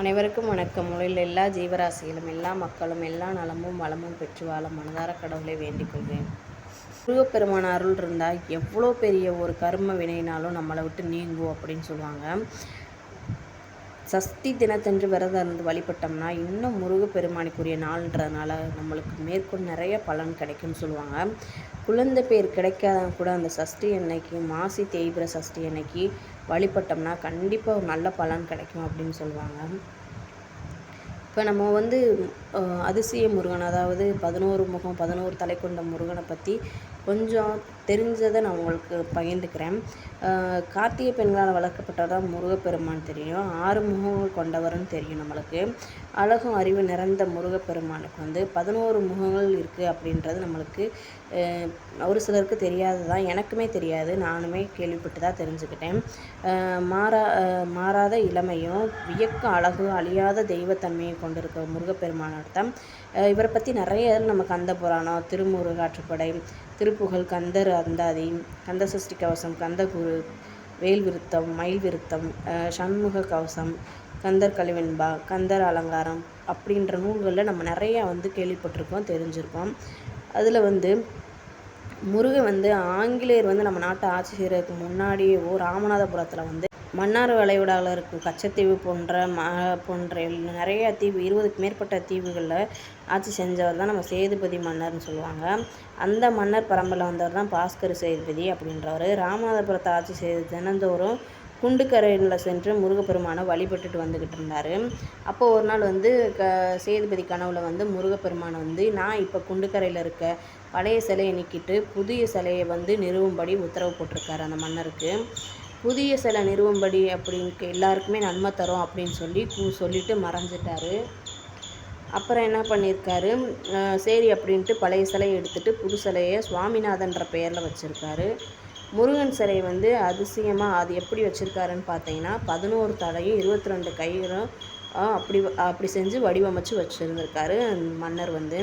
அனைவருக்கும் வணக்கம். உலகில் எல்லா ஜீவராசிகளும் எல்லா மக்களும் எல்லா நலமும் வளமும் பெற்று வாழ மனதார கடவுளை வேண்டிக் கொள்வேன். முருகப்பெருமான அருள் இருந்தால் எவ்வளோ பெரிய ஒரு கர்ம வினைனாலும் நம்மளை விட்டு நீங்கும் அப்படின்னு சொல்லுவாங்க. சஷ்டி தினத்தன்று விரதம் இருந்து வழிபட்டோம்னா இன்னும் முருகப்பெருமானுக்குரிய நாள்ன்றதுனால நம்மளுக்கு மேற்கொண்டு நிறைய பலன் கிடைக்கும்னு சொல்லுவாங்க. குழந்தை பேர் கிடைக்காதவங்க கூட அந்த சஷ்டி அன்னைக்கு மாசி தேய்பிர சஷ்டி அன்னைக்கு வழிபட்டோம்னா கண்டிப்பாக ஒரு நல்ல பலன் கிடைக்கும் அப்படின்னு சொல்லுவாங்க. இப்போ நம்ம வந்து அதிசய முருகன் அதாவது பதினோரு முகம் பதினோரு தலை கொண்ட முருகனை பற்றி கொஞ்சம் தெரிஞ்சதை நான் உங்களுக்கு பகிர்ந்துக்கிறேன். கார்த்திகை பெண்களால் வளர்க்கப்பட்டதான் முருகப்பெருமான் தெரியும். ஆறு முகங்கள் கொண்டவர்னு தெரியும் நம்மளுக்கு. அழகும் அறிவு நிறைந்த முருகப்பெருமானுக்கு வந்து பதினோரு முகங்கள் இருக்குது அப்படின்றது நம்மளுக்கு ஒரு சிலருக்கு தெரியாது தான். எனக்குமே தெரியாது. நானுமே கேள்விப்பட்டு தான் தெரிஞ்சுக்கிட்டேன். மாறா மாறாத இளமையும் வியக்க அழகு அழியாத தெய்வத்தன்மையும் கொண்டிருக்க முருகப்பெருமானோட இவரை பற்றி நிறைய நம்ம கந்த புராணம் திருமுருகாற்றுப்படை திருப்புகழ் கந்தர் அந்தாதி கந்த சஷ்டி கவசம் கந்தகுரு வேல் விருத்தம் மயில் விருத்தம் சண்முக கவசம் கந்தர் கலிவெண்பா கந்தர் அலங்காரம் அப்படின்ற நூல்களில் நம்ம நிறையா வந்து கேள்விப்பட்டிருக்கோம் தெரிஞ்சிருக்கோம். அதில் வந்து முருகன் வந்து ஆங்கிலேயர் வந்து நம்ம நாட்டை ஆட்சி செய்கிறதுக்கு முன்னாடியேவோ ராமநாதபுரத்தில் வந்து மன்னார் வளைகுடாவில் இருக்கும் கச்சத்தீவு போன்ற ம போன்ற நிறைய தீவு இருபதுக்கு மேற்பட்ட தீவுகளில் ஆட்சி செஞ்சவர் தான் நம்ம சேதுபதி மன்னர்னு சொல்லுவாங்க. அந்த மன்னர் பரம்பில் வந்தவர் தான் பாஸ்கர் சேதுபதி அப்படின்றவர். ராமநாதபுரத்தை ஆட்சி செய்த தினந்தோறும் குண்டுக்கரையில் சென்று முருகப்பெருமானை வழிபட்டுட்டு வந்துக்கிட்டு இருந்தார். அப்போது ஒரு நாள் வந்து க சேதுபதி கனவுல வந்து முருகப்பெருமானை வந்து நான் இப்போ குண்டுக்கரையில் இருக்க பழைய சிலையை நீக்கிட்டு புதிய சிலையை வந்து நிறுவும்படி உத்தரவு போட்டிருக்காரு அந்த மன்னருக்கு. புதிய சிலை நிறுவும்படி அப்படின்னு எல்லாருக்குமே நன்மை தரும் அப்படின்னு சொல்லி சொல்லிட்டு மறைஞ்சிட்டாரு. அப்புறம் என்ன பண்ணியிருக்காரு? சரி அப்படின்ட்டு பழைய சிலையை எடுத்துகிட்டு புது சிலையை சுவாமிநாதன்ற பெயரில் வச்சுருக்காரு. முருகன் சிலை வந்து அதிசயமாக அது எப்படி வச்சுருக்காருன்னு பார்த்தீங்கன்னா பதினோரு தலையும் இருபத்தி ரெண்டு கைகளும் அப்படி அப்படி செஞ்சு வடிவமைச்சு வச்சுருந்துருக்காரு மன்னர் வந்து.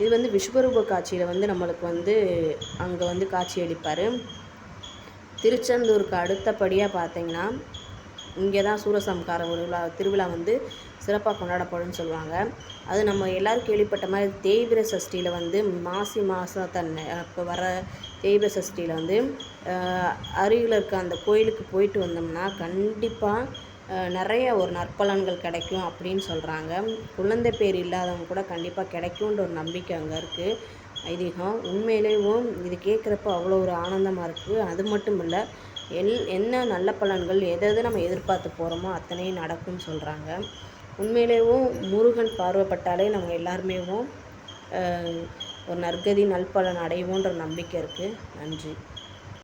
இது வந்து விஸ்வரூப காட்சியில் வந்து நம்மளுக்கு வந்து அங்கே வந்து காட்சி அளிப்பார். திருச்செந்தூருக்கு அடுத்தபடியாக பார்த்தீங்கன்னா இங்கே தான் சூரசம்கார விழா திருவிழா வந்து சிறப்பாக கொண்டாடப்படும்னு சொல்லுவாங்க. அது நம்ம எல்லோரும் கேள்விப்பட்ட மாதிரி தேய்பிர சஷ்டியில் வந்து மாசி மாதம் தன்னை இப்போ வர தேய்பிர சஷ்டியில் வந்து அருகில் இருக்க அந்த கோயிலுக்கு போயிட்டு வந்தோம்னா கண்டிப்பாக நிறைய ஒரு நற்பலன்கள் கிடைக்கும் அப்படின்னு சொல்கிறாங்க குழந்தை பேர் இல்லாதவங்க கூட கண்டிப்பாக கிடைக்குன்ற ஒரு நம்பிக்கை அங்கே இருக்குது ஐதீகம். உண்மையிலேயும் இது கேட்குறப்ப அவ்வளோ ஒரு ஆனந்தமாக இருக்குது அது மட்டும் இல்லை எல் என்ன நல்ல பலன்கள் எதை எதை நம்ம எதிர்பார்த்து போகிறோமோ அத்தனையும் நடக்கும்னு சொல்கிறாங்க உண்மையிலேயும் முருகன் பார்வைப்பட்டாலே நம்ம எல்லாருமேவும் ஒரு நற்கதி நல்பலன் அடைவோன்ற நம்பிக்கை இருக்குது நன்றி.